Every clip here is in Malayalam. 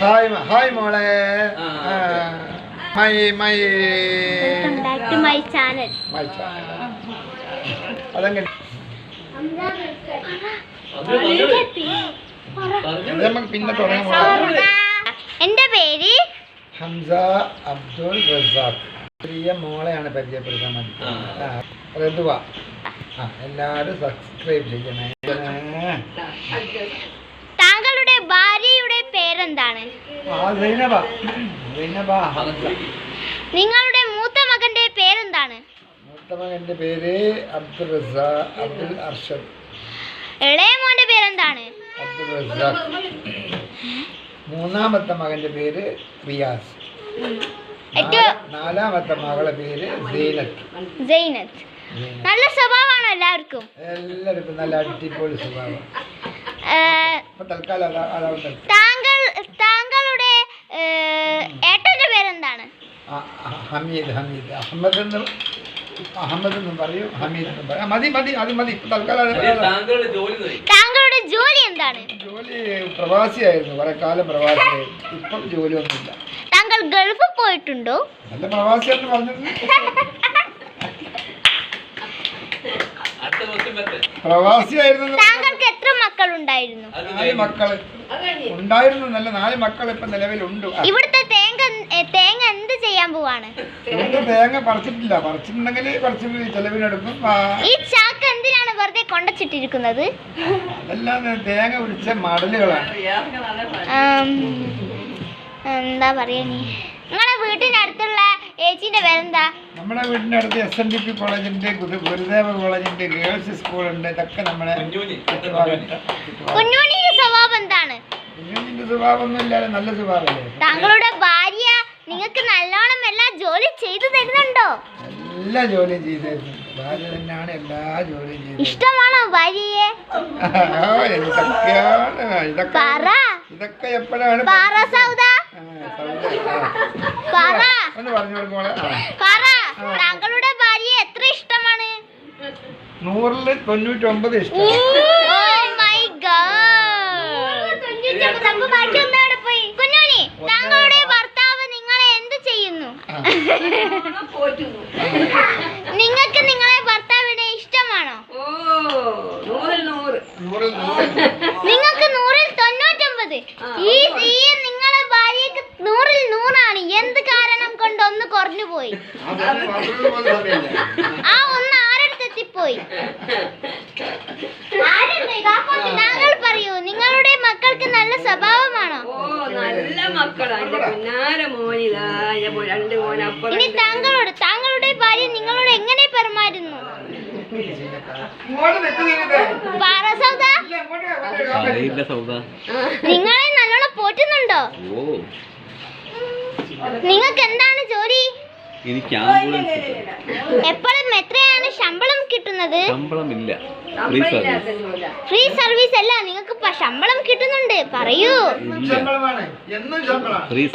ഹായ് ഹായ് മോളെ. My my welcome back to my channel my channel. അതെങ്ങനെ. പിന്നെ. എന്റെ പേര്? ഹംസ അബ്ദുൾ റസാഖ്. പ്രിയ മോളെയാണ് പരിചയപ്പെടുത്താൻ വേണ്ടി ആ. റദ്വ എല്ലാവരും സബ്സ്ക്രൈബ് ചെയ്യണേ. പേരെന്താണ്? നിങ്ങളുടെ മൂത്ത മകന്റെ പേരെന്താണ്? മൂത്തമകന്റെ പേര് അബ്ദുൾ അബ്ദുൽ അർഷദ്. ഇളയ മോന്റെ പേരെന്താണ്? അബ്ദുൾ മൂന്നാമത്തെ മകന്റെ പേര് റിയാസ്. നാലാമത്തെ മകളെ പേര് സീനത്ത്. സീനത്ത്. നല്ല സ്വഭാവമാണ് എല്ലാവർക്കും? എല്ലാവർക്കും നല്ല അടിപൊളി സ്വഭാവം. തൽക്കാലം അതാ അതുകൊണ്ട് താങ്കൾ താങ്കളുടെ ഏഹ്, ഏട്ടന്റെ പേരെന്താണ് ഹമീദ് ഹമീദ്. അഹമ്മദ് എന്ന് അഹമ്മദ് എന്നും പറയും ഹമീദ് എന്നും പറയും. മതി മതി അത് മതി. ഇപ്പൊ തൽക്കാലം താങ്കളുടെ ജോലി എന്താണ്? ജോലി പ്രവാസിയായിരുന്നു കുറെ കാലം പ്രവാസിയായിരുന്നു ഇപ്പം ജോലിയൊന്നുമില്ല. താങ്കൾ ഗൾഫിൽ പോയിട്ടുണ്ടോ? നല്ല പ്രവാസിയായിട്ട് അടുത്ത പ്രവാസിയായിരുന്നു. താങ്കൾക്ക് എത്ര മക്കൾ ഉണ്ടായിരുന്നു നാല് മക്കൾ. ഉണ്ടായിരുന്നു നല്ല നാല് മക്കൾ ഇപ്പൊ നിലവിലുണ്ട്. ഇവിടുത്തെ തേങ്ങ തേങ്ങ ചെയ്യാൻ പോവാണ്. തേങ്ങ പറിച്ചിട്ടില്ല. പറിച്ചിട്ടുണ്ടെങ്കിൽ പറിച്ചിട്ട് ചെലവിനെടുക്കും ഈ ചാക്ക് എന്തിനാണ് വെറുതെ കൊണ്ടച്ചിട്ടിരിക്കുന്നത്? അതെല്ലാം തേങ്ങ പിടിച്ച മടലുകളാണ്. എന്താ പറയാ നീ? നിങ്ങളെ വീട്ടിനടുത്തുള്ള ഏച്ചിന്റെ പേരെന്താ? നമ്മുടെ വീടിന്റെ അടുത്ത് എസ് എൻ ഡി പി കോളേജുണ്ട് ഗുരുദേവ കോളേജിന്റെ ഗേൾസ് സ്കൂളുണ്ട് ഇതൊക്കെ നമ്മുടെ കുഞ്ഞുണ്ണിയുടെ സ്വഭാവം എന്താണ്? സ്വഭാവം ഒന്നും ഇല്ലാതെ നല്ല സ്വഭാവമല്ലേ? താങ്കളുടെ നിങ്ങൾക്ക് നല്ലോണം എല്ലാം ജോലി ചെയ്തു തരുന്നുണ്ടോ? എല്ലാ ജോലിയും ചെയ്തു ഭാര്യ തന്നെയാണ് എല്ലാ ജോലിയും ചെയ്തു ഇഷ്ടമാണോ ഭാര്യയെ? ഇതൊക്കെയാണ് ഇതൊക്കെ പറ. ഇതൊക്കെ എപ്പോഴാണ് പറ സൗദ. ആ, സൗദ, പറ. ഒന്ന് പറഞ്ഞു കൊടുക്കോളെ പറ. താങ്കളുടെ ഭാര്യയെ എത്ര ഇഷ്ടമാണ്? നൂറിൽ തൊണ്ണൂറ്റൊമ്പത് ഇഷ്ടം Oh my God. കുഞ്ഞുണ്ണി, താങ്കളുടെ ഭർത്താവ് നിങ്ങളെ എന്ത് ചെയ്യുന്നു ആ. നിങ്ങൾക്ക് നിങ്ങളെ ഭർത്താവിനെ ഇഷ്ടമാണോ? നൂറിൽ നൂറ്. നിങ്ങൾക്ക് നൂറിൽ തൊണ്ണൂറ്റൊമ്പത്. ഈ ഈ നിങ്ങളെ ഭാര്യക്ക് നൂറിൽ നൂറാണ്. എന്ത് കാരണം കൊണ്ട് ഒന്ന് കുറഞ്ഞു പോയി. ആ ഒന്ന് ആരടുത്തെത്തിപ്പോയി? താങ്കൾ പറയൂ നിങ്ങളുടെ മക്കൾക്ക് നല്ല സ്വഭാവമാണോ? ഓ നല്ല മക്കളാണ് മോനിലാ പൊന്നാര മോനിതാ. രണ്ട് ഇനി താങ്കളോട് താങ്കളുടെ ഭാര്യ നിങ്ങളോട് എങ്ങനെ പെരുമാറുന്നു? നിങ്ങളെ നല്ലോണം പോറ്റുന്നുണ്ടോ? നിങ്ങൾക്ക് എന്താണ് ജോലി? എനിക്ക് ആംബുലൻസ് എപ്പോഴും എത്രയാണ് ശമ്പളം കിട്ടുന്നത്? ശമ്പളമില്ല. Free service. ഫ്രീ സർവീസ് അല്ല നിങ്ങൾക്ക് ശമ്പളം കിട്ടുന്നുണ്ട്. പറയൂ.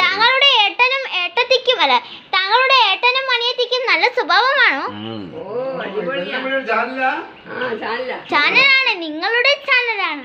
താങ്കളുടെ ഏട്ടനും താങ്കളുടെ ഏട്ടനും അനിയത്തിക്കും നല്ല സ്വഭാവമാണോ? ചാനലാണ് നിങ്ങളുടെ ചാനലാണ്.